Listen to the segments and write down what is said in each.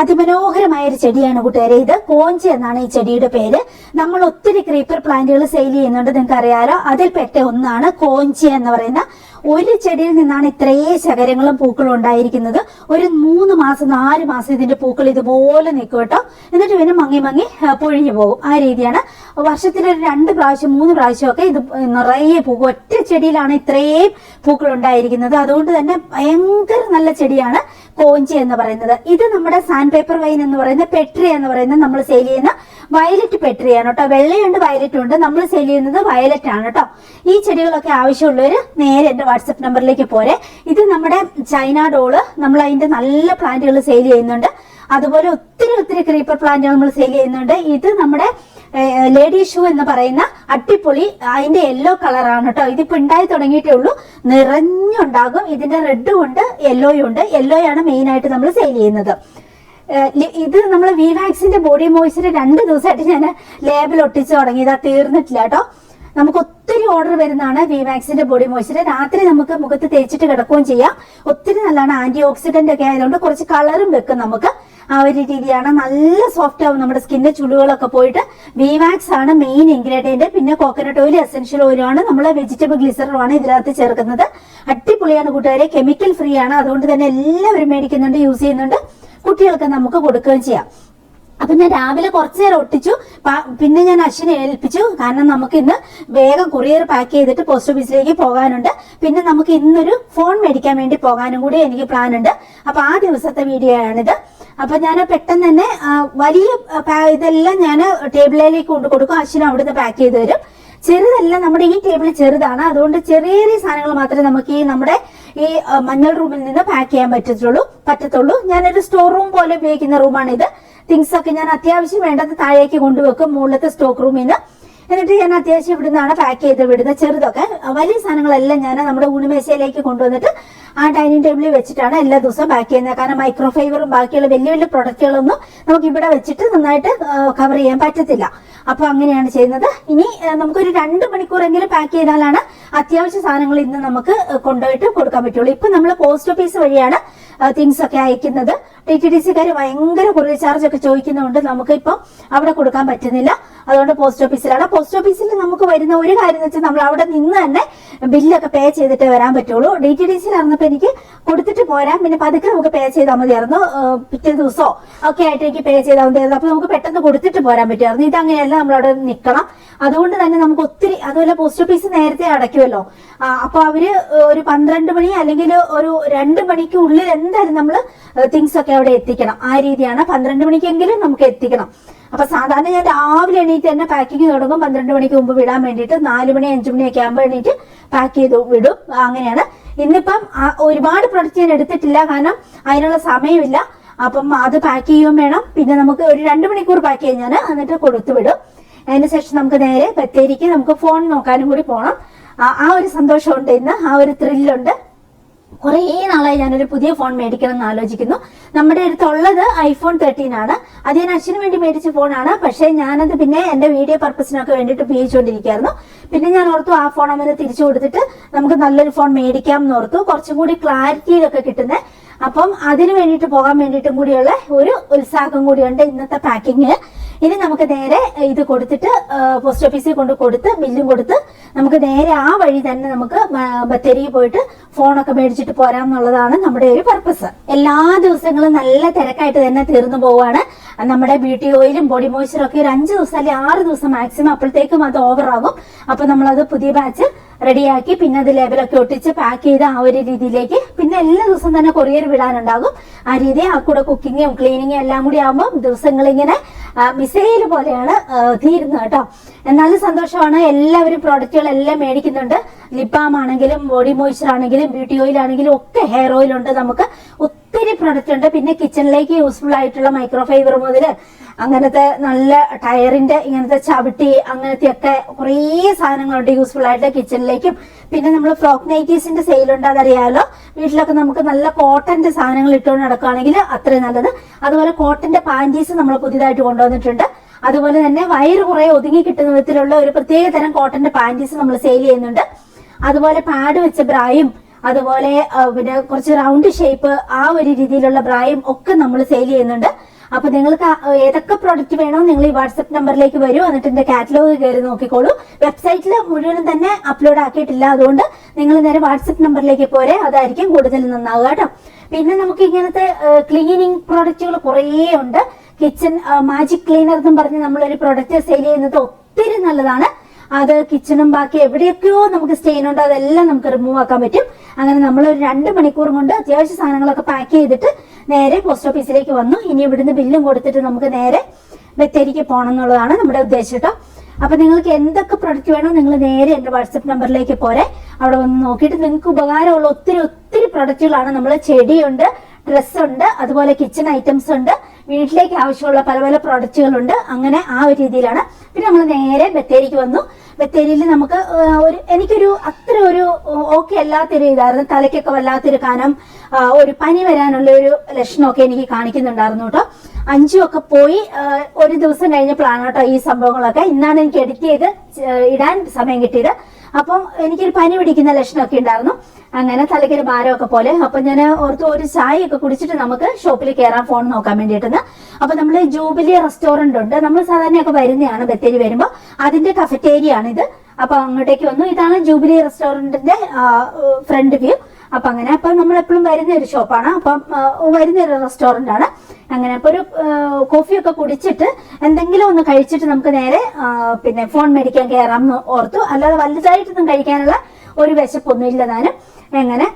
അതിമനോഹരമായ ഒരു ചെടിയാണ് കൂട്ടുകാരെ. ഇത് കോഞ്ചി എന്നാണ് ഈ ചെടിയുടെ പേര്. നമ്മൾ ഒത്തിരി ക്രീപ്പർ പ്ലാന്റുകൾ സെയിൽ ചെയ്യുന്നുണ്ട്. നിങ്ങൾക്ക് അറിയാലോ അതിൽപ്പെട്ട ഒന്നാണ് കോഞ്ചി എന്ന് പറയുന്ന. ഒരു ചെടിയിൽ നിന്നാണ് ഇത്രയും ശകരങ്ങളും പൂക്കളും ഉണ്ടായിരിക്കുന്നത്. ഒരു മൂന്ന് മാസം നാല് മാസം ഇതിന്റെ പൂക്കൾ ഇതുപോലെ നിൽക്കും കേട്ടോ. എന്നിട്ട് പിന്നെ മങ്ങി മങ്ങി പൊഴിഞ്ഞു പോകും. ആ രീതിയാണ്. വർഷത്തിൽ രണ്ട് പ്രാവശ്യം മൂന്ന് പ്രാവശ്യം ഒക്കെ ഇത് നിറയെ പൂക്കും ഒറ്റ ചെടിയിലാണ് ഇത്രയും പൂക്കൾ ഉണ്ടായിരിക്കുന്നത്. അതുകൊണ്ട് തന്നെ ഭയങ്കര നല്ല ചെടിയാണ്. കോഞ്ചി എന്ന് പറയുന്നത്. ഇത് നമ്മുടെ സാൻഡ് പേപ്പർ വൈൻ എന്ന് പറയുന്ന പെട്രി എന്ന് പറയുന്നത് നമ്മൾ സെയിൽ ചെയ്യുന്ന വയലറ്റ് പെട്രിയാണ് കേട്ടോ. വെള്ളയുണ്ട് വയലറ്റും ഉണ്ട്. നമ്മൾ സെയിൽ ചെയ്യുന്നത് വയലറ്റ് ആണ് കേട്ടോ. ഈ ചെടികളൊക്കെ ആവശ്യമുള്ളവര് നേരെ എന്റെ വാട്സപ്പ് നമ്പറിലേക്ക് പോരെ. ഇത് നമ്മുടെ ചൈന ഡോൾ നമ്മൾ അതിന്റെ നല്ല പ്ലാന്റുകൾ സെയിൽ ചെയ്യുന്നുണ്ട്. അതുപോലെ ഒത്തിരി ഒത്തിരി ക്രീപ്പർ പ്ലാന്റുകൾ നമ്മൾ സെയിൽ ചെയ്യുന്നുണ്ട്. ഇത് നമ്മുടെ ലേഡി ഷൂ എന്ന് പറയുന്ന അട്ടിപ്പൊളി അതിന്റെ യെല്ലോ കളറാണ് കേട്ടോ ഇതിപ്പോ ഉണ്ടായി തുടങ്ങിയിട്ടേ ഉള്ളൂ. നിറഞ്ഞുണ്ടാകും. ഇതിന്റെ റെഡും ഉണ്ട് യെല്ലോയും ഉണ്ട്. യെല്ലോയാണ് മെയിൻ ആയിട്ട് നമ്മൾ സെയിൽ ചെയ്യുന്നത്. ഇത് നമ്മൾ വി വാക്സിന്റെ ബോഡി മോയ്സ്ചർ രണ്ട് ദിവസമായിട്ട് ഞാൻ ലേബിൽ ഒട്ടിച്ച് തുടങ്ങി ഇതാ തീർന്നിട്ടില്ല കേട്ടോ നമുക്ക് ഒത്തിരി ഓർഡർ വരുന്നതാണ് വി വാക്സിന്റെ ബോഡി മോയ്സ്ചർ രാത്രി നമുക്ക് മുഖത്ത് തേച്ചിട്ട് കിടക്കുകയും ചെയ്യാം. ഒത്തിരി നല്ലതാണ് ആന്റി ഓക്സിഡന്റ് ഒക്കെ ആയതുകൊണ്ട് കുറച്ച് കളറും വെക്കും നമുക്ക്. ആ ഒരു രീതിയാണ്. നല്ല സോഫ്റ്റ് ആവും നമ്മുടെ സ്കിന്നിന്റെ ചുളുകളൊക്കെ പോയിട്ട്. വി വാക്സ് ആണ് മെയിൻ ഇൻഗ്രീഡിയന്റ് പിന്നെ കോക്കനട്ട് ഓയിൽ എസെൻഷ്യൽ ഓയിലാണ് നമ്മൾ വെജിറ്റബിൾ ഗ്ലിസറും ആണ് ഇതിനകത്ത് ചേർക്കുന്നത്. അടിപൊളിയാണ് കൂട്ടുകാരെ. കെമിക്കൽ ഫ്രീ ആണ്. അതുകൊണ്ട് തന്നെ എല്ലാവരും മേടിക്കുന്നുണ്ട് യൂസ് ചെയ്യുന്നുണ്ട്. കുട്ടികൾക്ക് നമുക്ക് കൊടുക്കുകയും ചെയ്യാം. അപ്പൊ ഞാൻ രാവിലെ കുറച്ചു നേരം ഒട്ടിച്ചു. പിന്നെ ഞാൻ അശ്വിനെ ഏൽപ്പിച്ചു. കാരണം നമുക്ക് ഇന്ന് വേഗം കൊറിയർ പാക്ക് ചെയ്തിട്ട് പോസ്റ്റ് ഓഫീസിലേക്ക് പോകാനുണ്ട്. പിന്നെ നമുക്ക് ഇന്നൊരു ഫോൺ മേടിക്കാൻ വേണ്ടി പോകാനും കൂടി എനിക്ക് പ്ലാൻ ഉണ്ട് അപ്പൊ ആ ദിവസത്തെ വീഡിയോ ആണിത്. അപ്പൊ ഞാൻ പെട്ടെന്ന് തന്നെ വലിയ ഇതെല്ലാം ഞാൻ ടേബിളിലേക്ക് കൊണ്ട് കൊടുക്കും. അശ്വിന് അവിടുന്ന് പാക്ക് ചെയ്ത് തരും. ചെറുതല്ല നമ്മുടെ ഈ ടേബിൾ ചെറുതാണ്. അതുകൊണ്ട് ചെറിയ ചെറിയ സാധനങ്ങൾ മാത്രമേ നമുക്ക് ഈ നമ്മുടെ ഈ മഞ്ഞൾ റൂമിൽ നിന്ന് പാക്ക് ചെയ്യാൻ പറ്റത്തുള്ളൂ പറ്റത്തുള്ളൂ. ഞാനൊരു സ്റ്റോർ റൂം പോലെ ഉപയോഗിക്കുന്ന റൂമാണ് ഇത് തിങ്സ് ഒക്കെ ഞാൻ അത്യാവശ്യം വേണ്ടത് താഴേക്ക് കൊണ്ടുവെക്കും മുകളിലത്തെ സ്റ്റോക്ക് റൂമിൽ നിന്ന് എന്നിട്ട് ഞാൻ അത്യാവശ്യം ഇവിടുന്നാണ് പാക്ക് ചെയ്ത് വിടുന്നത് ചെറുതൊക്കെ. വലിയ സാധനങ്ങളെല്ലാം ഞാൻ നമ്മുടെ ഊണുമേശയിലേക്ക് കൊണ്ടുവന്നിട്ട് ആ ഡൈനിങ് ടേബിളിൽ വെച്ചിട്ടാണ് എല്ലാ ദിവസവും പാക്ക് ചെയ്യുന്നത്. കാരണം മൈക്രോ ഫൈബറും ബാക്കിയുള്ള വലിയ വലിയ പ്രൊഡക്റ്റുകളൊന്നും നമുക്ക് ഇവിടെ വെച്ചിട്ട് നന്നായിട്ട് കവർ ചെയ്യാൻ പറ്റത്തില്ല. അപ്പൊ അങ്ങനെയാണ് ചെയ്യുന്നത്. ഇനി നമുക്കൊരു രണ്ട് മണിക്കൂറെങ്കിലും പാക്ക് ചെയ്താലാണ് അത്യാവശ്യ സാധനങ്ങൾ ഇന്ന് നമുക്ക് കൊണ്ടുപോയിട്ട് കൊടുക്കാൻ പറ്റുള്ളൂ. ഇപ്പൊ നമ്മൾ പോസ്റ്റ് ഓഫീസ് വഴിയാണ് തിങ്സ് ഒക്കെ അയക്കുന്നത്. ടി ടി ഡി സിക്കാർ ഭയങ്കര കൊറിയർ ചാർജ് ഒക്കെ ചോദിക്കുന്നതുകൊണ്ട് നമുക്ക് ഇപ്പം അവിടെ കൊടുക്കാൻ പറ്റുന്നില്ല. അതുകൊണ്ട് പോസ്റ്റ് ഓഫീസിലാണ് പോസ്റ്റ് ഓഫീസിൽ നമുക്ക് വരുന്ന ഒരു കാര്യം എന്ന് വെച്ചാൽ നമ്മൾ അവിടെ നിന്ന് തന്നെ ബില്ലൊക്കെ പേ ചെയ്തിട്ട് വരാൻ പറ്റുള്ളൂ. ഡി ടി ഡി സിയിലായിരുന്നപ്പോൾ എനിക്ക് കൊടുത്തിട്ട് പോരാം. പിന്നെ പതുക്കെ നമുക്ക് പേ ചെയ്താൽ മതിയായിരുന്നു. പിറ്റേ ദിവസമോ ഒക്കെ ആയിട്ട് എനിക്ക് പേ ചെയ്താൽ മതിയായിരുന്നു. അപ്പൊ നമുക്ക് പെട്ടെന്ന് കൊടുത്തിട്ട് പോരാൻ പറ്റുമായിരുന്നു. ഇതങ്ങനെയല്ല നമ്മളവിടെ നിൽക്കണം അതുകൊണ്ട് തന്നെ നമുക്ക് ഒത്തിരി അതുപോലെ പോസ്റ്റ് ഓഫീസ് നേരത്തെ അടയ്ക്കുമല്ലോ. അപ്പൊ അവർ ഒരു പന്ത്രണ്ട് മണി അല്ലെങ്കിൽ ഒരു രണ്ട് മണിക്കുള്ളിൽ എന്തായാലും നമ്മൾ തിങ്സ് ഒക്കെ അവിടെ എത്തിക്കണം. ആ രീതിയാണ് പന്ത്രണ്ട് മണിക്കെങ്കിലും നമുക്ക് എത്തിക്കണം. അപ്പൊ സാധാരണ ഞാൻ രാവിലെ എണീറ്റ് തന്നെ പാക്കിങ് തുടങ്ങും. പന്ത്രണ്ട് മണിക്ക് മുമ്പ് വിടാൻ വേണ്ടിയിട്ട് നാല് മണി അഞ്ചു മണിയൊക്കെ ആകുമ്പോൾ എണീറ്റ് പാക്ക് ചെയ്ത് വിടും. അങ്ങനെയാണ്. ഇന്നിപ്പം ഒരുപാട് പ്രൊഡക്റ്റ് ഞാൻ എടുത്തിട്ടില്ല. കാരണം അതിനുള്ള സമയമില്ല. അപ്പം അത് പാക്ക് ചെയ്യുകയും വേണം. പിന്നെ നമുക്ക് ഒരു രണ്ട് മണിക്കൂർ പാക്ക് ചെയ്യാൻ ഞാൻ എന്നിട്ട് കൊടുത്തു വിടും. അതിനുശേഷം നമുക്ക് നേരെ ബത്തേരിക്ക് നമുക്ക് ഫോൺ നോക്കാനും കൂടി പോകണം ആ- ഒരു സന്തോഷമുണ്ട് ഇന്ന്. ആ ഒരു ത്രില്ലുണ്ട് കുറേ നാളായി ഞാനൊരു പുതിയ ഫോൺ മേടിക്കണം എന്ന് ആലോചിക്കുന്നു. നമ്മുടെ അടുത്തുള്ളത് ഐഫോൺ തേർട്ടീൻ ആണ്. അത് ഞാൻ അച്ഛന് വേണ്ടി മേടിച്ച ഫോണാണ് പക്ഷേ ഞാനത് പിന്നെ എന്റെ വീഡിയോ പർപ്പസിനൊക്കെ വേണ്ടിയിട്ട് ഉപയോഗിച്ചുകൊണ്ടിരിക്കുകയായിരുന്നു. പിന്നെ ഞാൻ ഓർത്തു ആ ഫോൺ അവന് തിരിച്ചു കൊടുത്തിട്ട് നമുക്ക് നല്ലൊരു ഫോൺ മേടിക്കാം എന്ന് ഓർത്തു. കുറച്ചും കൂടി ക്ലാരിറ്റിയിലൊക്കെ കിട്ടുന്നത് അപ്പം അതിന് വേണ്ടിയിട്ട് പോകാൻ വേണ്ടിയിട്ടും കൂടിയുള്ള ഒരു ഉത്സാഹം കൂടിയുണ്ട് ഇന്നത്തെ പാക്കിങ് ഇനി നമുക്ക് നേരെ ഇത് കൊടുത്തിട്ട് പോസ്റ്റ് ഓഫീസിൽ കൊണ്ട് കൊടുത്ത് ബില്ലും കൊടുത്ത് നമുക്ക് നേരെ ആ വഴി തന്നെ നമുക്ക് ബത്തേരിക്ക് പോയിട്ട് ഫോണൊക്കെ മേടിച്ചിട്ട് പോരാന്നുള്ളതാണ് നമ്മുടെ ഒരു പർപ്പസ് എല്ലാ ദിവസങ്ങളും നല്ല തിരക്കായിട്ട് തന്നെ തീർന്നു പോവാണ്. നമ്മുടെ ബ്യൂട്ടി ഓയിലും ബോഡി മോയ്സ്ചറും ഒക്കെ ഒരു അഞ്ച് ദിവസം അല്ലെങ്കിൽ ആറ് ദിവസം മാക്സിമം അപ്പോഴത്തേക്കും അത് ഓവർ ആകും. അപ്പൊ നമ്മളത് പുതിയ ബാച്ച് റെഡിയാക്കി പിന്നെ അത് ലേബലൊക്കെ ഒട്ടിച്ച് പാക്ക് ചെയ്ത് ആ ഒരു രീതിയിലേക്ക് പിന്നെ എല്ലാ ദിവസവും തന്നെ കൊറിയർ വിടാനുണ്ടാകും. ആ രീതി ആ കൂടെ കുക്കിങ്ങും ക്ലീനിങ്ങും എല്ലാം കൂടി ആകുമ്പോൾ ദിവസങ്ങളിങ്ങനെ മിസൈൽ പോലെയാണ് തീരുന്നത് കേട്ടോ. എന്നാലും സന്തോഷമാണ്. എല്ലാവരും പ്രോഡക്റ്റുകൾ എല്ലാം മേടിക്കുന്നുണ്ട്. ലിപ്പാം ആണെങ്കിലും ബോഡി മോയ്സ്ചർ ആണെങ്കിലും ബ്യൂട്ടി ഓയിൽ ആണെങ്കിലും ഒക്കെ ഹെയർ ഓയിൽ ഉണ്ട് നമുക്ക്. ഒത്തിരി പ്രൊഡക്റ്റ് ഉണ്ട്. പിന്നെ കിച്ചണിലേക്ക് യൂസ്ഫുൾ ആയിട്ടുള്ള മൈക്രോ ഫൈബർ മുതൽ അങ്ങനത്തെ നല്ല ടയറിന്റെ ഇങ്ങനത്തെ ചവിട്ടി അങ്ങനത്തെ ഒക്കെ കുറേ സാധനങ്ങളുണ്ട് യൂസ്ഫുൾ ആയിട്ട് കിച്ചണിലേക്കും പിന്നെ നമ്മൾ ഫ്രോക്ക് നൈറ്റീസിന്റെ സെയിലുണ്ട് അതറിയാലോ? വീട്ടിലൊക്കെ നമുക്ക് നല്ല കോട്ടന്റെ സാധനങ്ങൾ ഇട്ടുകൊണ്ട് നടക്കുകയാണെങ്കിൽ അത്രയും നല്ലത്. അതുപോലെ കോട്ടന്റെ പാന്റീസ് നമ്മൾ പുതിയതായിട്ട് കൊണ്ടുവന്നിട്ടുണ്ട്. അതുപോലെ തന്നെ വയറ് കുറെ ഒതുങ്ങി കിട്ടുന്ന വിധത്തിലുള്ള ഒരു പ്രത്യേക തരം കോട്ടന്റെ പാന്റീസ് നമ്മൾ സെയിൽ ചെയ്യുന്നുണ്ട്. അതുപോലെ പാഡ് വെച്ച ബ്രായും അതുപോലെ പിന്നെ കുറച്ച് റൗണ്ട് ഷേപ്പ് ആ ഒരു രീതിയിലുള്ള പ്രായം ഒക്കെ നമ്മൾ സെയിൽ ചെയ്യുന്നുണ്ട്. അപ്പൊ നിങ്ങൾക്ക് ഏതൊക്കെ പ്രോഡക്റ്റ് വേണോ നിങ്ങൾ ഈ വാട്സപ്പ് നമ്പറിലേക്ക് വരൂ. എന്നിട്ട് എന്റെ കാറ്റലോഗ് കയറി നോക്കിക്കോളൂ. വെബ്സൈറ്റിൽ മുഴുവനും തന്നെ അപ്ലോഡ് ആക്കിയിട്ടില്ല. അതുകൊണ്ട് നിങ്ങൾ നേരെ വാട്സപ്പ് നമ്പറിലേക്ക് പോരെ. അതായിരിക്കും കൂടുതൽ നന്നാവുക കേട്ടോ. പിന്നെ നമുക്ക് ഇങ്ങനത്തെ ക്ലീനിങ് പ്രോഡക്റ്റുകൾ കുറേ ഉണ്ട്. കിച്ചൺ മാജിക് ക്ലീനർ എന്നും പറഞ്ഞ് നമ്മളൊരു പ്രോഡക്റ്റ് സെയിൽ ചെയ്യുന്നത് ഒത്തിരി നല്ലതാണ്. അത് കിച്ചണും ബാക്കി എവിടെയൊക്കെയോ നമുക്ക് സ്റ്റെയിൻ ഉണ്ട്. അതെല്ലാം നമുക്ക് റിമൂവ് ആക്കാൻ പറ്റും. അങ്ങനെ നമ്മൾ ഒരു രണ്ട് മണിക്കൂർ കൊണ്ട് അത്യാവശ്യ സാധനങ്ങളൊക്കെ പാക്ക് ചെയ്തിട്ട് നേരെ പോസ്റ്റ് ഓഫീസിലേക്ക് വന്നു. ഇനി ഇവിടുന്ന് ബില്ലും കൊടുത്തിട്ട് നമുക്ക് നേരെ ബത്തേരിക്ക് പോകണം എന്നുള്ളതാണ് നമ്മുടെ ഉദ്ദേശം കേട്ടോ അപ്പൊ നിങ്ങൾക്ക് എന്തൊക്കെ പ്രൊഡക്റ്റ് വേണോ നിങ്ങൾ നേരെ എന്റെ വാട്സപ്പ് നമ്പറിലേക്ക് പോരെ. അവിടെ വന്ന് നോക്കിയിട്ട് നിങ്ങൾക്ക് ഉപകാരമുള്ള ഒത്തിരി ഒത്തിരി പ്രൊഡക്റ്റുകളാണ് നമ്മൾ ചെടിയുണ്ട് ഡ്രസ് ഉണ്ട് അതുപോലെ കിച്ചൺ ഐറ്റംസ് ഉണ്ട്. വീട്ടിലേക്ക് ആവശ്യമുള്ള പല പല പ്രൊഡക്റ്റുകളുണ്ട് അങ്ങനെ ആ ഒരു രീതിയിലാണ്. പിന്നെ നമ്മൾ നേരെ ബത്തേരിക്ക് വന്നു. ബത്തേരിയിൽ നമുക്ക് ഒരു എനിക്കൊരു അത്ര ഒരു ഓക്കെ അല്ലാത്തൊരു ഇതായിരുന്നു. തലയ്ക്കൊക്കെ വല്ലാത്തൊരു കനം ഒരു പനി വരാനുള്ള ഒരു ലക്ഷണമൊക്കെ എനിക്ക് കാണിക്കുന്നുണ്ടായിരുന്നു കേട്ടോ. അഞ്ചും ഒക്കെ പോയി ഒരു ദിവസം കഴിഞ്ഞപ്പോഴാണ് കേട്ടോ ഈ സംഭവങ്ങളൊക്കെ. ഇന്നാണ് എനിക്ക് എഡിറ്റ് ചെയ്ത് ഇടാൻ സമയം കിട്ടിയത്. അപ്പം എനിക്കൊരു പനി പിടിക്കുന്ന ലക്ഷണമൊക്കെ ഉണ്ടായിരുന്നു. അങ്ങനെ തലയ്ക്കൊരു ഭാരമൊക്കെ പോലെ. അപ്പൊ ഞാൻ ഓർത്ത് ഒരു ചായ ഒക്കെ കുടിച്ചിട്ട് നമുക്ക് ഷോപ്പിൽ കയറാൻ ഫോൺ നോക്കാൻ വേണ്ടിയിട്ടെന്ന് അപ്പൊ നമ്മൾ ജൂബിലി റെസ്റ്റോറന്റ് ഉണ്ട്. നമ്മൾ സാധാരണയൊക്കെ വരുന്നതാണ് ബത്തേരി വരുമ്പോൾ അതിന്റെ കഫറ്റേരിയ ആണ് ഇത് അപ്പൊ അങ്ങോട്ടേക്ക് വന്നു. ഇതാണ് ജൂബിലി റെസ്റ്റോറന്റിന്റെ ഫ്രണ്ട് വ്യൂ. അപ്പൊ അങ്ങനെ അപ്പൊ നമ്മൾ എപ്പോഴും വരുന്ന ഒരു ഷോപ്പാണ്. അപ്പം വരുന്ന ഒരു റെസ്റ്റോറന്റ് ആണ് അങ്ങനെ അപ്പൊ ഒരു കോഫിയൊക്കെ കുടിച്ചിട്ട് എന്തെങ്കിലും ഒന്ന് കഴിച്ചിട്ട് നമുക്ക് നേരെ പിന്നെ ഫോൺ മേടിക്കാൻ കയറാം എന്ന് ഓർത്തു. അല്ലാതെ വലുതായിട്ടൊന്നും കഴിക്കാനുള്ള ഒരു വിശപ്പൊന്നും ഇല്ല താനും. എങ്ങനെ?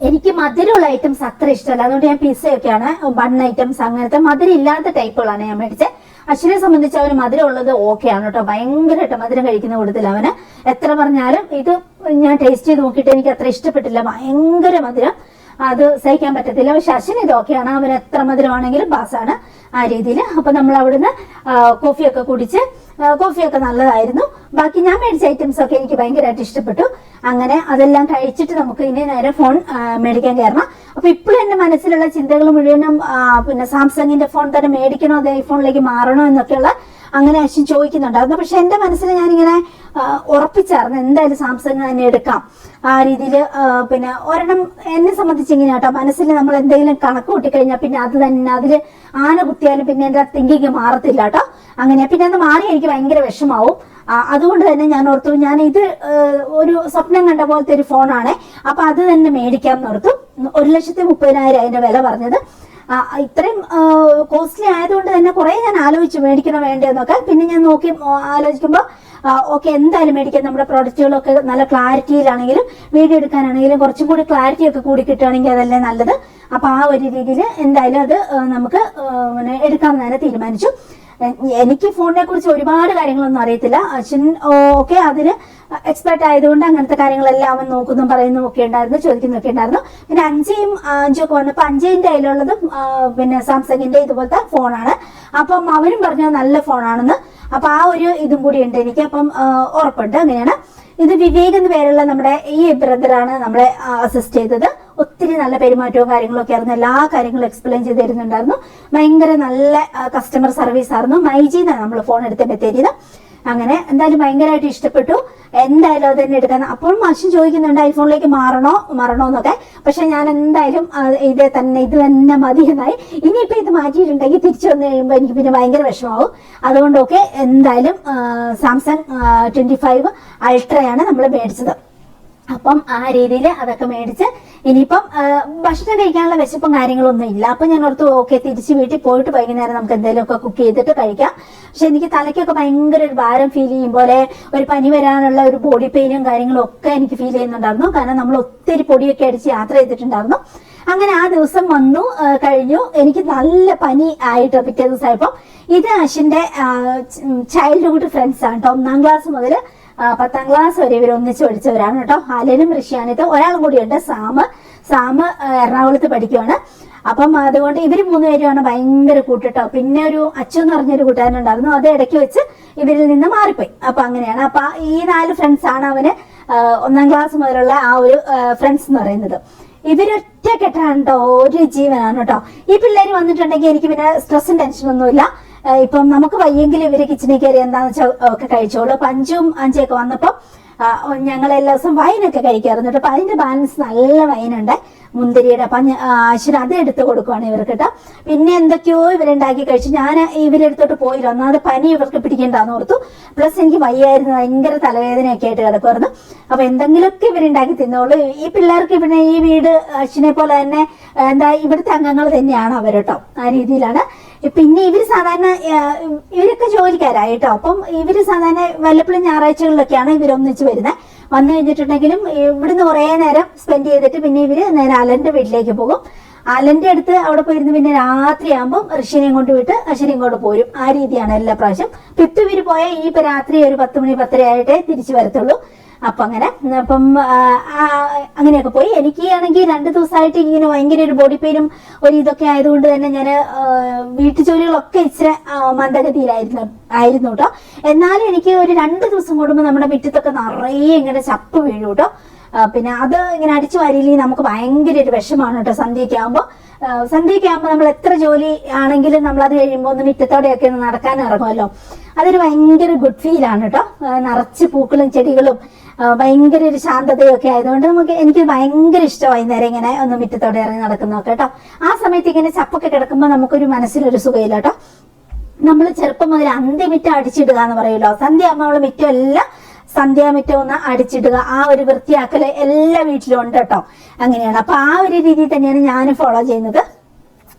എനിക്ക് മധുരമുള്ള ഐറ്റംസ് അത്ര ഇഷ്ടമല്ല. അതുകൊണ്ട് ഞാൻ പിസ്സയൊക്കെയാണ് ബൺ ഐറ്റംസ് അങ്ങനത്തെ മധുരം ഇല്ലാത്ത ടൈപ്പുകളാണ് ഞാൻ മേടിച്ചത് അശ്വിനെ സംബന്ധിച്ച് അവന് മധുരം ഉള്ളത് ഓക്കെ ആണ് കേട്ടോ. ഭയങ്കരമായിട്ട് മധുരം കഴിക്കുന്ന കൂട്ടത്തിൽ അവന്. എത്ര പറഞ്ഞാലും ഇത് ഞാൻ ടേസ്റ്റ് ചെയ്ത് നോക്കിയിട്ട് എനിക്ക് അത്ര ഇഷ്ടപ്പെട്ടില്ല. ഭയങ്കര മധുരം. അത് സഹിക്കാൻ പറ്റത്തില്ല. പക്ഷെ അശ്വിന് ഇത് ഓക്കെയാണ് അവൻ എത്ര മധുരമാണെങ്കിലും പാസ്സാണ് ആ രീതിയിൽ അപ്പൊ നമ്മൾ അവിടുന്ന് കോഫിയൊക്കെ കുടിച്ച് കോഫിയൊക്കെ നല്ലതായിരുന്നു. ബാക്കി ഞാൻ മേടിച്ച ഐറ്റംസ് ഒക്കെ എനിക്ക് ഭയങ്കരമായിട്ട് ഇഷ്ടപ്പെട്ടു. അങ്ങനെ അതെല്ലാം കഴിച്ചിട്ട് നമുക്ക് ഇനി നേരെ ഫോൺ മേടിക്കാൻ കയറണം. അപ്പൊ ഇപ്പോഴും എന്റെ മനസ്സിലുള്ള ചിന്തകൾ മുഴുവനും പിന്നെ സാംസങ്ങിന്റെ ഫോൺ തന്നെ മേടിക്കണോ അത് ഐഫോണിലേക്ക് മാറണോ എന്നൊക്കെയുള്ള അങ്ങനെ അശ്വിൻ ചോദിക്കുന്നുണ്ടായിരുന്നു. പക്ഷെ എന്റെ മനസ്സിൽ ഞാനിങ്ങനെ ഉറപ്പിച്ചായിരുന്നു എന്തായാലും സാംസങ് തന്നെ എടുക്കാം. ആ രീതിയിൽ പിന്നെ ഒരെണ്ണം എന്നെ സംബന്ധിച്ച് ഇങ്ങനെ കേട്ടോ. മനസ്സിൽ നമ്മൾ എന്തെങ്കിലും കണക്ക് കൂട്ടിക്കഴിഞ്ഞാൽ പിന്നെ അത് തന്നെ അതിൽ ആന കുത്തിയാലും പിന്നെ എന്റെ തിങ്കിങ് മാറത്തില്ല കേട്ടോ. അങ്ങനെ പിന്നെ അത് മാറി എനിക്ക് ഭയങ്കര വിഷമാവും. അതുകൊണ്ട് തന്നെ ഞാൻ ഓർത്തു ഞാൻ ഇത് ഒരു സ്വപ്നം കണ്ട പോലത്തെ ഒരു ഫോണാണ്. അപ്പൊ അത് തന്നെ മേടിക്കാം ഓർത്തു. ഒരു ലക്ഷത്തി മുപ്പതിനായിരം അതിന്റെ വില പറഞ്ഞത്. ഇത്രയും കോസ്റ്റ്ലി ആയതുകൊണ്ട് തന്നെ കുറെ ഞാൻ ആലോചിച്ചു മേടിക്കണോ വേണ്ടതെന്നൊക്കെ പിന്നെ ഞാൻ നോക്കി ആലോചിക്കുമ്പോൾ ഓക്കെ എന്തായാലും മേടിക്കാം. നമ്മുടെ പ്രോഡക്റ്റുകളൊക്കെ നല്ല ക്ലാരിറ്റിയിലാണെങ്കിലും വീഡിയോ എടുക്കാനാണെങ്കിലും കുറച്ചും കൂടി ക്ലാരിറ്റി ഒക്കെ കൂടി കിട്ടുകയാണെങ്കിൽ അതല്ലേ നല്ലത്. അപ്പൊ ആ ഒരു രീതിയിൽ എന്തായാലും അത് നമുക്ക് എടുക്കാമെന്ന് തന്നെ തീരുമാനിച്ചു. എനിക്ക് ഫോണിനെ കുറിച്ച് ഒരുപാട് കാര്യങ്ങളൊന്നും അറിയത്തില്ല. അച്ഛൻ ഓക്കെ അതിന് എക്സ്പെർട്ട് ആയതുകൊണ്ട് അങ്ങനത്തെ കാര്യങ്ങളെല്ലാം അവൻ നോക്കുന്നതും പറയുന്നതും ഒക്കെ ഉണ്ടായിരുന്നു ചോദിക്കുന്നൊക്കെ ഉണ്ടായിരുന്നു. പിന്നെ അഞ്ചയും അഞ്ചും ഒക്കെ വന്നപ്പോൾ അഞ്ചയിന്റെ കയ്യിലുള്ളതും പിന്നെ സാംസങ്ങിന്റെ ഇതുപോലത്തെ ഫോണാണ് അപ്പം അവരും പറഞ്ഞു നല്ല ഫോണാണെന്ന് അപ്പൊ ആ ഒരു ഇതും കൂടി ഉണ്ട് എനിക്ക്. അപ്പം ഉറപ്പുണ്ട് അങ്ങനെയാണ്. ഇത് വിവേക് എന്ന് പേരുള്ള നമ്മുടെ ഈ ബ്രദറാണ് നമ്മളെ അസിസ്റ്റ് ചെയ്തത്. ഒത്തിരി നല്ല പെരുമാറ്റവും കാര്യങ്ങളൊക്കെ ആയിരുന്നു. എല്ലാ കാര്യങ്ങളും എക്സ്പ്ലെയിൻ ചെയ്ത് തരുന്നുണ്ടായിരുന്നു. ഭയങ്കര നല്ല കസ്റ്റമർ സർവീസ് ആയിരുന്നു. മൈജിന്നാണ് നമ്മൾ ഫോൺ എടുത്ത് ബത്തേരിയത് അങ്ങനെ എന്തായാലും ഭയങ്കരമായിട്ട് ഇഷ്ടപ്പെട്ടു. എന്തായാലും അത് തന്നെ എടുക്കാൻ. അപ്പോൾ മാഷൻ ചോദിക്കുന്നുണ്ട് ഐഫോണിലേക്ക് മാറണോ? മാറണോ എന്നൊക്കെ പക്ഷെ ഞാൻ എന്തായാലും ഇത് തന്നെ ഇത് തന്നെ മതി എന്നായി. ഇനിയിപ്പോ ഇത് മാറ്റിയിട്ടുണ്ടെങ്കിൽ തിരിച്ചു വന്നു കഴിയുമ്പോൾ എനിക്ക് പിന്നെ ഭയങ്കര വിഷമാവും. അതുകൊണ്ടൊക്കെ എന്തായാലും സാംസങ് ട്വന്റി ഫൈവ് അൾട്രയാണ് നമ്മൾ മേടിച്ചത്. അപ്പം ആ രീതിയിൽ അതൊക്കെ മേടിച്ച് ഇനിയിപ്പം ഭക്ഷണം കഴിക്കാനുള്ള വിശപ്പും കാര്യങ്ങളൊന്നും ഇല്ല. അപ്പം ഞാൻ ഓർത്തു ഓക്കെ തിരിച്ച് വീട്ടിൽ പോയിട്ട് വൈകുന്നേരം നമുക്ക് എന്തെങ്കിലുമൊക്കെ കുക്ക് ചെയ്തിട്ട് കഴിക്കാം. പക്ഷെ എനിക്ക് തലയ്ക്കൊക്കെ ഭയങ്കര ഒരു ഭാരം ഫീൽ ചെയ്യും. പോലെ ഒരു പനി വരാനുള്ള ഒരു ബോഡി പെയിനും കാര്യങ്ങളും ഒക്കെ എനിക്ക് ഫീൽ ചെയ്യുന്നുണ്ടായിരുന്നു. കാരണം നമ്മൾ ഒത്തിരി പൊടിയൊക്കെ അടിച്ച് യാത്ര ചെയ്തിട്ടുണ്ടായിരുന്നു. അങ്ങനെ ആ ദിവസം വന്നു കഴിഞ്ഞു. എനിക്ക് നല്ല പനി ആയിട്ട് പിറ്റേ ദിവസമായപ്പോൾ ഇത് അശ്വിന്റെ ചൈൽഡ്ഹുഡ് ഫ്രണ്ട്സ് ആണ് കേട്ടോ ഒന്നാം ക്ലാസ് മുതൽ പത്താം ക്ലാസ് വരെ ഇവർ ഒന്നിച്ച് പഠിച്ചവരാണ് കേട്ടോ. അലനും ഋഷിയാനിത് ഒരാളും കൂടിയുണ്ട് സാമ്. സാമ് എറണാകുളത്ത് പഠിക്കുവാണ്. അപ്പം അതുകൊണ്ട് ഇവർ മൂന്നുപേരുമാണ് ഭയങ്കര കൂട്ടിട്ടോ പിന്നെ ഒരു അച്ചു എന്ന് പറഞ്ഞൊരു കൂട്ടുകാരനുണ്ടായിരുന്നു. അത് ഇടയ്ക്ക് വെച്ച് ഇവരിൽ നിന്ന് മാറിപ്പോയി. അപ്പൊ അങ്ങനെയാണ്. അപ്പൊ ഈ നാല് ഫ്രണ്ട്സ് ആണ് അവന് ഒന്നാം ക്ലാസ് മുതലുള്ള ആ ഒരു ഫ്രണ്ട്സ് എന്ന് പറയുന്നത്. ഇവരൊറ്റ കെട്ടാണ് കേട്ടോ. ഒരു ജീവനാണ് കേട്ടോ. ഈ പിള്ളേര് വന്നിട്ടുണ്ടെങ്കിൽ എനിക്ക് പിന്നെ സ്ട്രെസ്സും ടെൻഷനും ഒന്നുമില്ല. ഏഹ് ഇപ്പം നമുക്ക് വയ്യെങ്കിൽ ഇവർ കിച്ചണിൽ കയറി എന്താന്ന് വെച്ചാൽ ഒക്കെ കഴിച്ചോളൂ. അപ്പൊ അഞ്ചും അഞ്ചൊക്കെ വന്നപ്പോ ഞങ്ങൾ എല്ലാ ദിവസവും വൈനൊക്കെ കഴിക്കാറുണ്ട് അപ്പൊ അതിന്റെ ബാലൻസ് നല്ല വൈനുണ്ട്. മുന്തിരിയുടെ അപ്പൊ അശ്വര അത് എടുത്ത് കൊടുക്കുവാണ് ഇവർക്ക് കേട്ടോ. പിന്നെ എന്തൊക്കെയോ ഇവരുണ്ടാക്കി കഴിച്ചു. ഞാൻ ഇവരെടുത്തോട്ട് പോയില്ല. ഒന്നാമത് പനി ഇവർക്ക് പിടിക്കേണ്ടെന്ന് ഓർത്തു. പ്ലസ് എനിക്ക് വയ്യായിരുന്നു. ഭയങ്കര തലവേദനയൊക്കെ ആയിട്ട് കിടക്കുമായിരുന്നു അപ്പൊ എന്തെങ്കിലുമൊക്കെ ഇവരുണ്ടാക്കി തിന്നോളൂ. ഈ പിള്ളേർക്ക് പിന്നെ ഈ വീട് അശ്വിനെ പോലെ തന്നെ എന്താ ഇവിടുത്തെ അംഗങ്ങൾ തന്നെയാണ് അവർ കേട്ടോ ആ രീതിയിലാണ്. പിന്നെ ഇവർ സാധാരണ ഇവരൊക്കെ ജോലിക്കാരായി കേട്ടോ. അപ്പം ഇവർ സാധാരണ വല്ലപ്പോഴും ഞായറാഴ്ചകളിലൊക്കെയാണ് ഇവർ ഒന്നിച്ച് വരുന്നത് വന്നു കഴിഞ്ഞിട്ടുണ്ടെങ്കിലും ഇവിടുന്ന് കുറേ നേരം സ്പെൻഡ് ചെയ്തിട്ട് പിന്നെ ഇവർ നേരെ അലന്റെ വീട്ടിലേക്ക് പോകും. അലന്റെ അടുത്ത് അവിടെ പോയിരുന്ന് പിന്നെ രാത്രിയാകുമ്പോൾ ഋഷിനെയും കൊണ്ട് വിട്ട് അശ്വിനെയും കൊണ്ട് പോരും. ആ രീതിയാണ് എല്ലാ പ്രാവശ്യം. പിത്തുവിര് പോയാൽ ഇപ്പൊ രാത്രി ഒരു പത്ത് മണി പത്തര ആയിട്ടേ തിരിച്ചു വരത്തുള്ളൂ. അപ്പൊ അങ്ങനെ അപ്പം അങ്ങനെയൊക്കെ പോയി. എനിക്ക് ആണെങ്കിൽ രണ്ട് ദിവസമായിട്ട് ഇങ്ങനെ ഭയങ്കര ഒരു ബോഡി പെയിനും ഒരു ഇതൊക്കെ ആയതുകൊണ്ട് തന്നെ ഞാൻ വീട്ടു ജോലികളൊക്കെ ഇച്ചിരി മന്ദഗതിയിലായിരുന്നു ആയിരുന്നു കേട്ടോ എന്നാലും എനിക്ക് ഒരു രണ്ട് ദിവസം കൂടുമ്പോൾ നമ്മുടെ മുറ്റത്തൊക്കെ നിറയെ ഇങ്ങനെ ചപ്പ് വീഴും കേട്ടോ പിന്നെ അത് ഇങ്ങനെ അടിച്ചു വാരിയില്ലെങ്കിൽ നമുക്ക് ഭയങ്കര ഒരു വിഷമാണ് കേട്ടോ സന്ധ്യയൊക്കെ ആകുമ്പോൾ സന്ധ്യയൊക്കെ നമ്മൾ എത്ര ജോലി ആണെങ്കിലും നമ്മൾ അത് കഴിയുമ്പോൾ ഒന്ന് മുറ്റത്തോടെയൊക്കെ ഒന്ന് നടക്കാൻ ഇറങ്ങുമല്ലോ. അതൊരു ഭയങ്കര ഗുഡ് ഫീലാണ് കേട്ടോ നിറച്ച് പൂക്കളും ചെടികളും ഭയങ്കര ഒരു ശാന്തതയൊക്കെ ആയതുകൊണ്ട് നമുക്ക് എനിക്ക് ഭയങ്കര ഇഷ്ടം വൈകുന്നേരം ഇങ്ങനെ ഒന്ന് മുറ്റത്തോടെ ഇറങ്ങി നടക്കുന്നു കേട്ടോ. ആ സമയത്ത് ഇങ്ങനെ ചപ്പൊക്കെ കിടക്കുമ്പോൾ നമുക്കൊരു മനസ്സിലൊരു സുഖമില്ല കേട്ടോ. നമ്മൾ ചെറുപ്പം മുതൽ അന്ത്യമിറ്റം അടിച്ചിടുക എന്ന് പറയുമല്ലോ. സന്ധ്യ ആകുമ്പോൾ നമ്മൾ മിറ്റം എല്ലാം സന്ധ്യാമിറ്റം ഒന്ന് അടിച്ചിടുക. ആ ഒരു വൃത്തിയാക്കൽ എല്ലാ വീട്ടിലും ഉണ്ട് കേട്ടോ. അങ്ങനെയാണ്. അപ്പൊ ആ ഒരു രീതി തന്നെയാണ് ഞാൻ ഫോളോ ചെയ്യുന്നത്.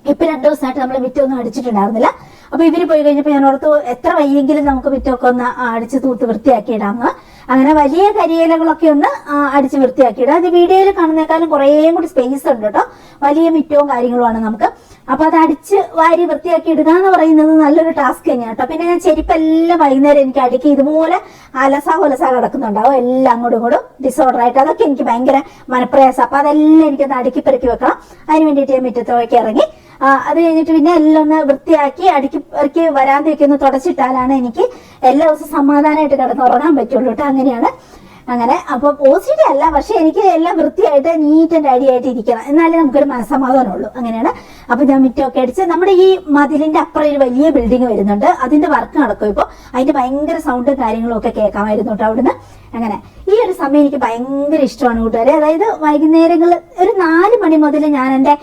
ഇപ്പൊ രണ്ടു ദിവസമായിട്ട് നമ്മൾ മിറ്റമൊന്നും അടിച്ചിട്ടുണ്ടായിരുന്നില്ല. അപ്പൊ ഇവർ പോയി കഴിഞ്ഞപ്പോ ഞാൻ ഓർത്തു എത്ര വയ്യെങ്കിലും നമുക്ക് മിറ്റമൊക്കെ ഒന്ന് അടിച്ച് തൂത്ത് വൃത്തിയാക്കി ഇടാമെന്ന് അങ്ങനെ വലിയ കരിയിലകളൊക്കെ ഒന്ന് അടിച്ച് വൃത്തിയാക്കി ഇടാം അത് വീഡിയോയിൽ കാണുന്നേക്കാളും കുറേ കൂടി സ്പേസ് ഉണ്ട് കേട്ടോ. വലിയ മിറ്റവും കാര്യങ്ങളുമാണ് നമുക്ക്. അപ്പൊ അത് അടിച്ച് വാരി വൃത്തിയാക്കി ഇടുക എന്ന് പറയുന്നത് നല്ലൊരു ടാസ്ക് തന്നെയാണ് കേട്ടോ. പിന്നെ ഞാൻ ചെരുപ്പെല്ലാം വൈകുന്നേരം എനിക്ക് അടുക്കി ഇതുപോലെ അലസ കൊലസ കിടക്കുന്നുണ്ടാവും. എല്ലാം അങ്ങോട്ടും ഇങ്ങോട്ടും ഡിസോർഡർ ആയിട്ട്. അതൊക്കെ എനിക്ക് ഭയങ്കര മനപ്രയാസം. അപ്പൊ അതെല്ലാം എനിക്കൊന്ന് അടുക്കി പെറുക്കി വെക്കണം. അതിന് വേണ്ടിയിട്ട് ഞാൻ മുറ്റത്തേക്ക് ഇറങ്ങി അത് കഴിഞ്ഞിട്ട് പിന്നെ എല്ലാം ഒന്ന് വൃത്തിയാക്കി അടുക്കി ഇറക്കി വരാന്തയൊക്കെ ഒന്ന് തുടച്ചിട്ടാലാണ് എനിക്ക് എല്ലാ ദിവസവും സമാധാനമായിട്ട് കിടന്നുറങ്ങാൻ പറ്റുള്ളൂ കേട്ടോ. അങ്ങനെയാണ്. അങ്ങനെ. അപ്പൊ പോസിറ്റീവ് അല്ല പക്ഷെ എനിക്ക് എല്ലാം വൃത്തിയായിട്ട് നീറ്റ് ആൻഡ് റെഡി ആയിട്ട് ഇരിക്കണം. എന്നാലേ നമുക്കൊരു മനസ്സമാധാനമുള്ളൂ. അങ്ങനെയാണ്. അപ്പൊ ഞാൻ മിറ്റൊക്കെ അടിച്ച് നമ്മുടെ ഈ മതിലിന്റെ അപ്പുറം ഒരു വലിയ ബിൽഡിംഗ് വരുന്നുണ്ട്. അതിന്റെ വർക്ക് നടക്കും ഇപ്പോൾ അതിന്റെ ഭയങ്കര സൗണ്ടും കാര്യങ്ങളും ഒക്കെ കേൾക്കാമായിരുന്നു കേട്ടോ അവിടുന്ന്. അങ്ങനെ. ഈ ഒരു സമയം എനിക്ക് ഭയങ്കര ഇഷ്ടമാണ് കൂട്ടുകാരെ. അതായത് വൈകുന്നേരങ്ങളിൽ ഒരു നാല് മണി മുതൽ ഞാൻ എന്റെ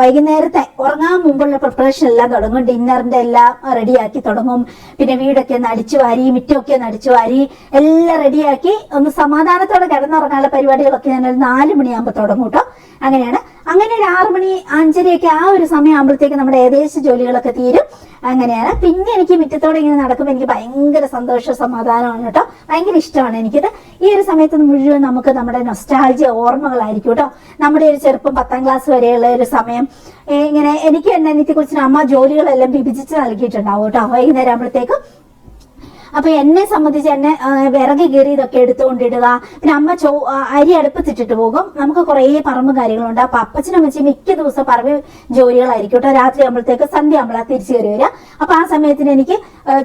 വൈകുന്നേരത്തെ ഉറങ്ങാൻ മുമ്പുള്ള പ്രിപ്പറേഷൻ എല്ലാം തുടങ്ങും. ഡിന്നറിന്റെ എല്ലാം റെഡിയാക്കി തുടങ്ങും. പിന്നെ വീടൊക്കെ ഒന്ന് അടിച്ചു വാരി മിറ്റമൊക്കെ ഒന്ന് അടിച്ചു വാരി എല്ലാം റെഡിയാക്കി ഒന്ന് സമാധാനത്തോടെ കിടന്നുറങ്ങാനുള്ള പരിപാടികളൊക്കെ ഞാൻ ഒരു നാല് മണിയാകുമ്പോൾ തുടങ്ങും കേട്ടോ. അങ്ങനെയാണ്. അങ്ങനെ ഒരു ആറു മണി അഞ്ചരയൊക്കെ ആ ഒരു സമയം ആകുമ്പോഴത്തേക്ക് നമ്മുടെ ഏകദേശം ജോലികളൊക്കെ തീരും. അങ്ങനെയാണ്. പിന്നെ എനിക്ക് മുറ്റത്തോടെ ഇങ്ങനെ നടക്കുമ്പോൾ എനിക്ക് ഭയങ്കര സന്തോഷ സമാധാനമാണ് കേട്ടോ. ഭയങ്കര ഇഷ്ടമാണ് എനിക്കിത്. ഈ ഒരു സമയത്ത് മുഴുവൻ നമുക്ക് നമ്മുടെ നൊസ്റ്റാൾജിയ ഓർമ്മകളായിരിക്കും കേട്ടോ. നമ്മുടെ ഒരു ചെറുപ്പം പത്താം ക്ലാസ് വരെയുള്ള ഒരു സമയം. ഇങ്ങനെ എനിക്ക് എന്നെ എനിക്ക് കുറിച്ച് അമ്മ ജോലികളെല്ലാം വിഭജിച്ച് നൽകിയിട്ടുണ്ടാവും കേട്ടോ. വൈകുന്നേരം ആകുമ്പോഴത്തേക്കും അപ്പൊ എന്നെ സംബന്ധിച്ച് എന്നെ വിറക് കയറി ഇതൊക്കെ എടുത്തുകൊണ്ടിടുക. പിന്നെ അമ്മ ചോ അരി അടുപ്പത്തിട്ടിട്ട് പോകും. നമുക്ക് കുറേ പറമ്പ് കാര്യങ്ങളുണ്ട്. അപ്പൊ അപ്പച്ചനും അമ്മച്ചി മിക്ക ദിവസം പറമ്പ് ജോലികളായിരിക്കും കേട്ടോ. രാത്രി ആകുമ്പോഴത്തേക്ക് സന്ധ്യ ആകുമ്പോഴാണ് തിരിച്ചു കയറി വരിക. അപ്പൊ ആ സമയത്തിന് എനിക്ക്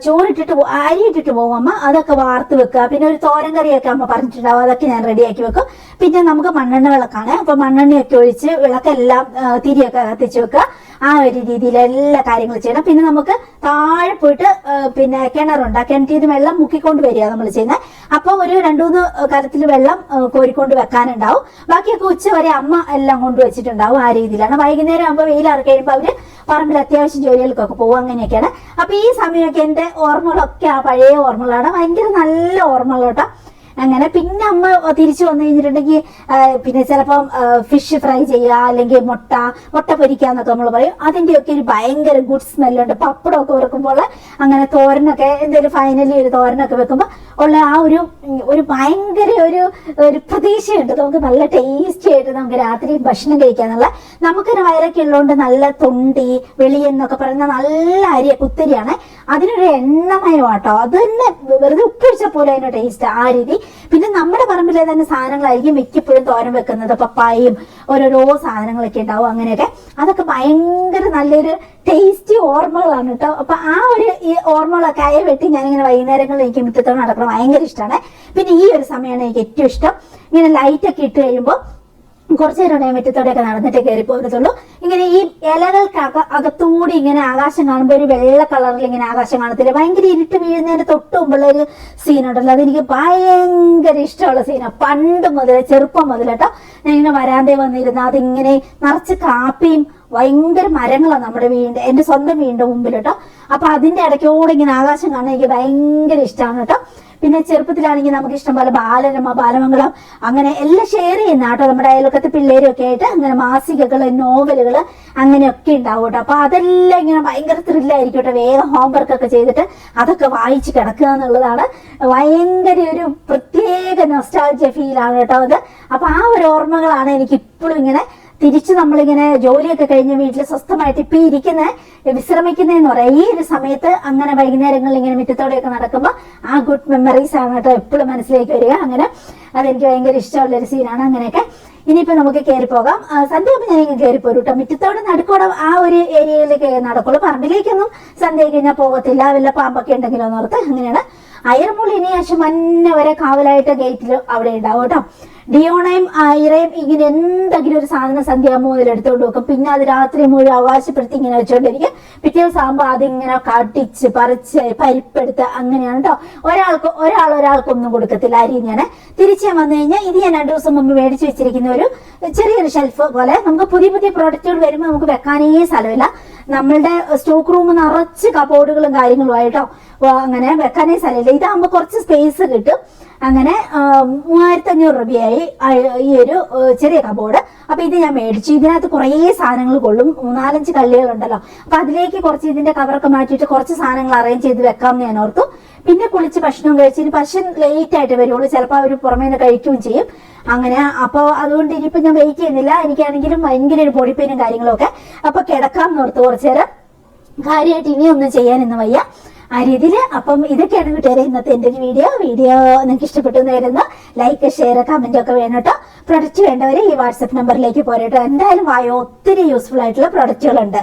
ചോറിട്ടിട്ട് അരി ഇട്ടിട്ട് പോകും അമ്മ. അതൊക്കെ വാർത്ത് വെക്കുക. പിന്നെ ഒരു തോരൻ കറിയൊക്കെ അമ്മ പറഞ്ഞിട്ടുണ്ടാവും. അതൊക്കെ ഞാൻ റെഡിയാക്കി വെക്കും. പിന്നെ നമുക്ക് മണ്ണെണ്ണ വിളക്കാണ്. അപ്പൊ മണ്ണെണ്ണയൊക്കെ ഒഴിച്ച് വിളക്കെല്ലാം തിരിയൊക്കെ കത്തിച്ച് വെക്കുക. ആ ഒരു രീതിയിൽ എല്ലാ കാര്യങ്ങളും ചെയ്യണം. പിന്നെ നമുക്ക് താഴെ പോയിട്ട് പിന്നെ കിണറുണ്ട്. ആ കിണറ്റിൽ വെള്ളം മുക്കിക്കൊണ്ട് വരിക നമ്മൾ ചെയ്യുന്നത് അപ്പൊ ഒരു രണ്ടു മൂന്ന് വെള്ളം കോരിക്കൊണ്ട് വെക്കാനുണ്ടാവും. ബാക്കിയൊക്കെ ഉച്ച വരെ അമ്മ എല്ലാം കൊണ്ട് വെച്ചിട്ടുണ്ടാവും ആ രീതിയിലാണ്. വൈകുന്നേരം ആകുമ്പോൾ വെയിൽ ഇറക്കി കഴിയുമ്പോൾ അവർ പറമ്പിൽ അത്യാവശ്യം ജോലികൾക്കൊക്കെ പോകും. അങ്ങനെയൊക്കെയാണ്. അപ്പൊ ഈ സമയമൊക്കെ എന്റെ ഓർമ്മകളൊക്കെ ആ പഴയ ഓർമ്മകളാണ്. ഭയങ്കര നല്ല ഓർമ്മകൾ കേട്ടോ അങ്ങനെ പിന്നെ അമ്മ തിരിച്ചു വന്നു കഴിഞ്ഞിട്ടുണ്ടെങ്കിൽ പിന്നെ ചിലപ്പം ഫിഷ് ഫ്രൈ ചെയ്യുക അല്ലെങ്കിൽ മുട്ട മുട്ട പൊരിക്കുക എന്നൊക്കെ നമ്മൾ പറയും. അതിന്റെയൊക്കെ ഒരു ഭയങ്കര ഗുഡ് സ്മെല്ലുണ്ട് പപ്പടമൊക്കെ വെക്കുമ്പോൾ അങ്ങനെ തോരനൊക്കെ എന്തെങ്കിലും ഫൈനലി ഒരു തോരനൊക്കെ വെക്കുമ്പോൾ ഉള്ള ആ ഒരു ഒരു ഭയങ്കര ഒരു ഒരു പ്രതീക്ഷയുണ്ട്. നമുക്ക് നല്ല ടേസ്റ്റി ആയിട്ട് നമുക്ക് രാത്രി ഭക്ഷണം കഴിക്കാന്നുള്ള നമുക്കൊരു വയറൊക്കെ ഉള്ളതുകൊണ്ട് നല്ല തൊണ്ടി വെളിയെന്നൊക്കെ പറയുന്ന നല്ല അരിയ കുത്തരിയാണ് അതിനൊരു എണ്ണമയമാട്ടോ അത് തന്നെ വെറുതെ ഉപ്പൊഴിച്ച പോലെ അതിന്റെ ടേസ്റ്റ് ആ രീതി. പിന്നെ നമ്മുടെ പറമ്പിലെ തന്നെ സാധനങ്ങളായിരിക്കും മിക്കപ്പോഴും തോരൻ വെക്കുന്നത്. പപ്പായും ഓരോരോ സാധനങ്ങളൊക്കെ ഉണ്ടാവും അങ്ങനെയൊക്കെ. അതൊക്കെ ഭയങ്കര നല്ലൊരു ടേസ്റ്റി ഓർമ്മകളാണ് കേട്ടോ. അപ്പൊ ആ ഒരു ഈ ഓർമ്മകളൊക്കെ അയ വെട്ടി ഞാനിങ്ങനെ വൈകുന്നേരങ്ങളിൽ എനിക്ക് മുറ്റത്തോട് നടക്കണം ഭയങ്കര ഇഷ്ടമാണ് പിന്നെ ഈ ഒരു സമയമാണ് എനിക്ക് ഏറ്റവും ഇഷ്ടം. ഇങ്ങനെ ലൈറ്റ് ഒക്കെ ഇട്ട് കഴിയുമ്പോൾ കുറച്ചു നേരം ഞാൻ മുറ്റത്തോടെയൊക്കെ നടന്നിട്ട് കയറി പോകത്തുള്ളൂ ഇങ്ങനെ ഈ ഇലകൾക്ക് അക അകത്തൂടി ഇങ്ങനെ ആകാശം കാണുമ്പോൾ ഒരു വെള്ള കളറിൽ ഇങ്ങനെ ആകാശം കാണത്തില്ല. ഭയങ്കര ഇരുട്ട് വീഴുന്നതിന് തൊട്ട് മുമ്പുള്ള ഒരു സീൻ ഉണ്ടല്ലോ. അതെനിക്ക് ഭയങ്കര ഇഷ്ടമുള്ള സീനാണ് പണ്ട് മുതൽ ചെറുപ്പം മുതലട്ടോ ഞാൻ ഇങ്ങനെ വരാന്തേ വന്നിരുന്ന അതിങ്ങനെ നിറച്ച് കാപ്പിയും ഭയങ്കര മരങ്ങളാണ് നമ്മുടെ വീടിന്റെ എന്റെ സ്വന്തം വീടിന്റെ മുമ്പിൽ കേട്ടോ അപ്പൊ അതിന്റെ ഇടയ്ക്കോടെ ഇങ്ങനെ ആകാശം കാണാൻ എനിക്ക് ഭയങ്കര ഇഷ്ടമാണ് കേട്ടോ. പിന്നെ ചെറുപ്പത്തിലാണെങ്കിൽ നമുക്ക് ഇഷ്ടം പോലെ ബാലരമ ബാലമംഗളം അങ്ങനെ എല്ലാം ഷെയർ ചെയ്യുന്ന കേട്ടോ. നമ്മുടെ അയൽക്കത്തെ പിള്ളേരൊക്കെ ആയിട്ട് അങ്ങനെ മാസികകൾ നോവലുകൾ അങ്ങനെയൊക്കെ ഉണ്ടാവും കേട്ടോ. അപ്പൊ അതെല്ലാം ഇങ്ങനെ ഭയങ്കര ത്രില്ലായിരിക്കും കേട്ടോ. വേഗം ഹോംവർക്ക് ഒക്കെ ചെയ്തിട്ട് അതൊക്കെ വായിച്ച് കിടക്കുക എന്നുള്ളതാണ് ഭയങ്കര ഒരു പ്രത്യേക നൊസ്റ്റാൾജിയ ഫീലാണ് കേട്ടോ അത്. അപ്പൊ ആ ഒരു ഓർമ്മകളാണ് എനിക്ക് ഇപ്പോഴും ഇങ്ങനെ തിരിച്ച് നമ്മളിങ്ങനെ ജോലിയൊക്കെ കഴിഞ്ഞ് വീട്ടിൽ സ്വസ്ഥമായിട്ട് ഇപ്പൊ ഇരിക്കുന്ന വിശ്രമിക്കുന്നതെന്ന് പറയാം. ഈ ഒരു സമയത്ത് അങ്ങനെ വൈകുന്നേരങ്ങളിൽ ഇങ്ങനെ മുറ്റത്തോടെയൊക്കെ നടക്കുമ്പോൾ ആ ഗുഡ് മെമ്മറീസ് ആണ് കേട്ടോ എപ്പോഴും മനസ്സിലേക്ക് വരിക. അങ്ങനെ അതെനിക്ക് ഭയങ്കര ഇഷ്ടമുള്ള ഒരു സീനാണ് അങ്ങനെയൊക്കെ. ഇനിയിപ്പോ നമുക്ക് കയറി പോകാം. ആ, സന്ധ്യ ആകുമ്പോൾ ഞാൻ ഇങ്ങനെ കയറി പോരും കേട്ടോ. മുറ്റത്തോടെ നടുക്കോടെ ആ ഒരു ഏരിയയിലേക്ക് നടക്കുള്ളൂ. പറമ്പിലേക്കൊന്നും സന്ധ്യ കഴിഞ്ഞാൽ പോകത്തില്ല. വല്ല പാമ്പൊക്കെ ഉണ്ടെങ്കിലോ എന്ന് ഓർത്ത് അങ്ങനെയാണ്. അയർമുള്ളി ഇനി മഞ്ഞ വരെ കാവലായിട്ട് ഗേറ്റിൽ അവിടെ ഉണ്ടാവും കേട്ടോ. ഡിയോണയും ഐറയും ഇങ്ങനെ എന്തെങ്കിലും ഒരു സാധനം സന്ധ്യ മുതൽ എടുത്തോണ്ട് വെക്കും. പിന്നെ അത് രാത്രി മുഴുവൻ അവകാശപ്പെടുത്തി ഇങ്ങനെ വെച്ചോണ്ടിരിക്കും. പിറ്റേ ദിവസം ആകുമ്പോൾ അതിങ്ങനെ കട്ടിച്ച് പറിച്ച് പരിപ്പെടുത്ത് അങ്ങനെയാണ് കേട്ടോ ഒരാൾക്ക് ഒരാൾ ഒരാൾക്കൊന്നും കൊടുക്കത്തില്ല അരി ഞാൻ തിരിച്ചു വന്നു കഴിഞ്ഞാൽ ഇത് ഞാൻ രണ്ടു ദിവസം മുമ്പ് മേടിച്ച് വെച്ചിരിക്കുന്ന ഒരു ചെറിയൊരു ഷെൽഫ് പോലെ. നമുക്ക് പുതിയ പുതിയ പ്രോഡക്റ്റുകൾ വരുമ്പോൾ നമുക്ക് വെക്കാനേ സ്ഥലമില്ല. നമ്മളുടെ സ്റ്റോക്ക് റൂം നിറച്ച് കബോർഡുകളും കാര്യങ്ങളുമായിട്ടോ അങ്ങനെ വെക്കാനേ സ്ഥലമില്ല. ഇതാകുമ്പോൾ കുറച്ച് സ്പേസ് കിട്ടും. അങ്ങനെ മൂവായിരത്തി അഞ്ഞൂറ് രൂപയായി ഈ ഒരു ചെറിയ കബോർഡ് അപ്പൊ ഇത് ഞാൻ മേടിച്ചു. ഇതിനകത്ത് കുറേ സാധനങ്ങൾ കൊള്ളും. മൂന്നാലഞ്ച് കള്ളികളുണ്ടല്ലോ അപ്പൊ അതിലേക്ക് കുറച്ച് ഇതിന്റെ കവറൊക്കെ മാറ്റിയിട്ട് കുറച്ച് സാധനങ്ങൾ അറേഞ്ച് ചെയ്ത് വെക്കാമെന്ന് ഞാൻ ഓർത്തു. പിന്നെ കുളിച്ച് ഭക്ഷണം കഴിച്ച് ഇനി പശു ലേറ്റ് ആയിട്ട് വരുള്ളൂ. ചിലപ്പോൾ അവർ പുറമേ നിന്ന് കഴിക്കുകയും ചെയ്യും. അങ്ങനെ അപ്പോൾ അതുകൊണ്ട് ഇനിയിപ്പോൾ ഞാൻ വെയിറ്റ് ചെയ്യുന്നില്ല. എനിക്കാണെങ്കിലും ഭയങ്കര ഒരു ബോഡി പെയിനും കാര്യങ്ങളൊക്കെ. അപ്പോൾ കിടക്കാം എന്ന് ഓർത്ത് കുറച്ചു നേരം. കാര്യമായിട്ട് ഇനിയൊന്നും ചെയ്യാൻ ഇന്ന് വയ്യ. ആ രീതിയിൽ അപ്പം ഇതൊക്കെയാണ് കൂട്ടുകാരെ ഇന്നത്തെ എന്റെ ഒരു വീഡിയോ വീഡിയോ നിങ്ങൾക്ക് ഇഷ്ടപ്പെട്ടു നേരുന്ന ലൈക്ക് ഷെയർ കമന്റ് ഒക്കെ വേണം കേട്ടോ. പ്രൊഡക്റ്റ് വേണ്ടവരെ ഈ വാട്സപ്പ് നമ്പറിലേക്ക് പോരട്ടോ. എന്തായാലും വായോ ഒത്തിരി യൂസ്ഫുൾ ആയിട്ടുള്ള പ്രൊഡക്റ്റുകളുണ്ട്